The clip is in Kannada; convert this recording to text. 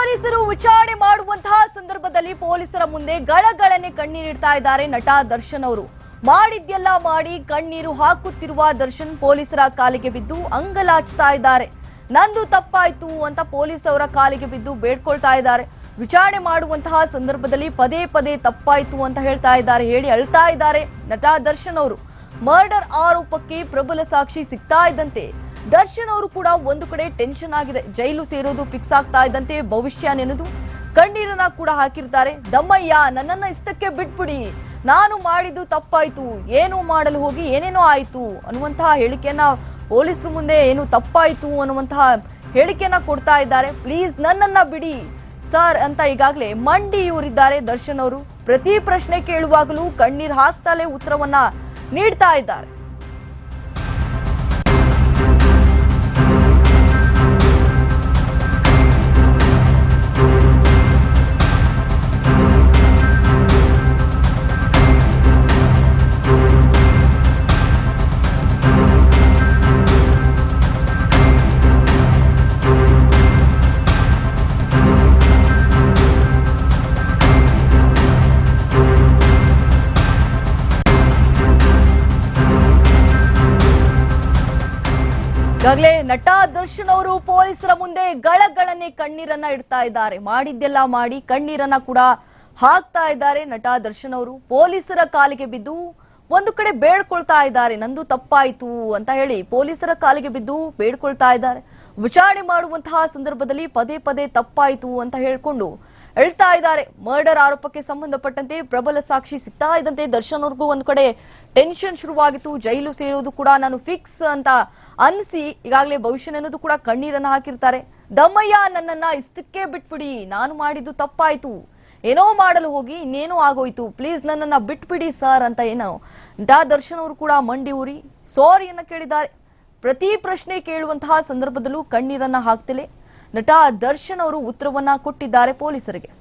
ಪೊಲೀಸರು ವಿಚಾರಣೆ ಮಾಡುವಂತಹ ಸಂದರ್ಭದಲ್ಲಿ ಪೊಲೀಸರ ಮುಂದೆ ಗಳಗಳನೆ ಕಣ್ಣೀರಿಡ್ತಾ ಇದ್ದಾರೆ ನಟ ದರ್ಶನ್ ಅವರು. ಮಾಡಿದ್ಯೆಲ್ಲ ಮಾಡಿ ಕಣ್ಣೀರು ಹಾಕುತ್ತಿರುವ ದರ್ಶನ್ ಪೊಲೀಸರ ಕಾಲಿಗೆ ಬಿದ್ದು ಅಂಗಲಾಚ್ತಾ ಇದ್ದಾರೆ. ನಂದು ತಪ್ಪಾಯ್ತು ಅಂತ ಪೊಲೀಸ್ ಅವರ ಕಾಲಿಗೆ ಬಿದ್ದು ಬೇಡ್ಕೊಳ್ತಾ ಇದ್ದಾರೆ. ವಿಚಾರಣೆ ಮಾಡುವಂತಹ ಸಂದರ್ಭದಲ್ಲಿ ಪದೇ ಪದೇ ತಪ್ಪಾಯ್ತು ಅಂತ ಹೇಳ್ತಾ ಇದ್ದಾರೆ, ಹೇಳಿ ಅಳ್ತಾ ಇದ್ದಾರೆ ನಟ ದರ್ಶನ್ ಅವರು. ಮರ್ಡರ್ ಆರೋಪಕ್ಕೆ ಪ್ರಬಲ ಸಾಕ್ಷಿ ಸಿಗ್ತಾ ಇದ್ದಂತೆ ದರ್ಶನ್ ಅವರು ಕೂಡ ಒಂದು ಕಡೆ ಟೆನ್ಷನ್ ಆಗಿದೆ. ಜೈಲು ಸೇರೋದು ಫಿಕ್ಸ್ ಆಗ್ತಾ ಇದ್ದಂತೆ ಭವಿಷ್ಯ ನೆನೆದು ಕಣ್ಣೀರನ್ನ ಕೂಡ ಹಾಕಿರ್ತಾರೆ. ದಮ್ಮಯ್ಯ, ನನ್ನನ್ನ ಇಷ್ಟಕ್ಕೆ ಬಿಟ್ಬಿಡಿ. ನಾನು ಮಾಡಿದ್ದು ತಪ್ಪಾಯ್ತು. ಏನು ಮಾಡಲು ಹೋಗಿ ಏನೇನೋ ಆಯ್ತು ಅನ್ನುವಂತಹ ಹೇಳಿಕೆಯನ್ನ ಪೊಲೀಸರ ಮುಂದೆ ಏನು ತಪ್ಪಾಯ್ತು ಅನ್ನುವಂತಹ ಹೇಳಿಕೆಯನ್ನ ಕೊಡ್ತಾ ಇದ್ದಾರೆ. ಪ್ಲೀಸ್ ನನ್ನನ್ನ ಬಿಡಿ. ಸರ್ ಅಂತ ಈಗಾಗಲೇ ಮಂಡಿಯೂರಿದ್ದಾರೆ ದರ್ಶನ್ ಅವರು. ಪ್ರತಿ ಪ್ರಶ್ನೆ ಕೇಳುವಾಗಲೂ ಕಣ್ಣೀರು ಹಾಕ್ತಲೇ ಉತ್ತರವನ್ನ ನೀಡ್ತಾ ಇದ್ದಾರೆ. ಈಗಾಗಲೇ ನಟ ದರ್ಶನ್ ಅವರು ಪೊಲೀಸರ ಮುಂದೆ ಗಳಗಳನ್ನೇ ಕಣ್ಣೀರನ್ನ ಇಡ್ತಾ ಇದ್ದಾರೆ. ಮಾಡಿದ್ದೆಲ್ಲ ಮಾಡಿ ಕಣ್ಣೀರನ್ನ ಕೂಡ ಹಾಕ್ತಾ ಇದ್ದಾರೆ ನಟ ದರ್ಶನ್ ಅವರು. ಪೊಲೀಸರ ಕಾಲಿಗೆ ಬಿದ್ದು ಒಂದು ಕಡೆ ಬೇಡ್ಕೊಳ್ತಾ ಇದ್ದಾರೆ. ನಂದು ತಪ್ಪಾಯಿತು ಅಂತ ಹೇಳಿ ಪೊಲೀಸರ ಕಾಲಿಗೆ ಬಿದ್ದು ಬೇಡ್ಕೊಳ್ತಾ ಇದ್ದಾರೆ. ವಿಚಾರಣೆ ಮಾಡುವಂತಹ ಸಂದರ್ಭದಲ್ಲಿ ಪದೇ ಪದೇ ತಪ್ಪಾಯಿತು ಅಂತ ಹೇಳ್ಕೊಂಡು ಹೇಳ್ತಾ ಇದ್ದಾರೆ. ಮರ್ಡರ್ ಆರೋಪಕ್ಕೆ ಸಂಬಂಧಪಟ್ಟಂತೆ ಪ್ರಬಲ ಸಾಕ್ಷಿ ಸಿಗ್ತಾ ಇದ್ದಂತೆ ದರ್ಶನ್ ಅವ್ರಿಗೂ ಒಂದು ಕಡೆ ಟೆನ್ಷನ್ ಶುರುವಾಗಿತ್ತು. ಜೈಲು ಸೇರೋದು ಕೂಡ ನಾನು ಫಿಕ್ಸ್ ಅಂತ ಅನ್ಸಿ ಈಗಾಗಲೇ ಭವಿಷ್ಯ ಅನ್ನೋದು ಕೂಡ ಕಣ್ಣೀರನ್ನು ಹಾಕಿರ್ತಾರೆ. ದಮ್ಮಯ್ಯ ನನ್ನನ್ನ ಇಷ್ಟಕ್ಕೆ ಬಿಟ್ಬಿಡಿ. ನಾನು ಮಾಡಿದ್ದು ತಪ್ಪಾಯ್ತು. ಏನೋ ಮಾಡಲು ಹೋಗಿ ಇನ್ನೇನೋ ಆಗೋಯ್ತು. ಪ್ಲೀಸ್ ನನ್ನನ್ನ ಬಿಟ್ಬಿಡಿ ಸರ್ ಅಂತ ಏನೋ. ಡಾ ದರ್ಶನ್ ಅವರು ಕೂಡ ಮಂಡಿ ಊರಿ. ಸಾರಿಯನ್ನ ಕೇಳಿದ್ದಾರೆ. ಪ್ರತಿ ಪ್ರಶ್ನೆ ಕೇಳುವಂತಹ ಸಂದರ್ಭದಲ್ಲೂ ಕಣ್ಣೀರನ್ನ ಹಾಕ್ತಿಲೆ ನಟ ದರ್ಶನ್ ಅವರು ಉತ್ತರವನ್ನ ಕೊಟ್ಟಿದ್ದಾರೆ ಪೊಲೀಸರಿಗೆ.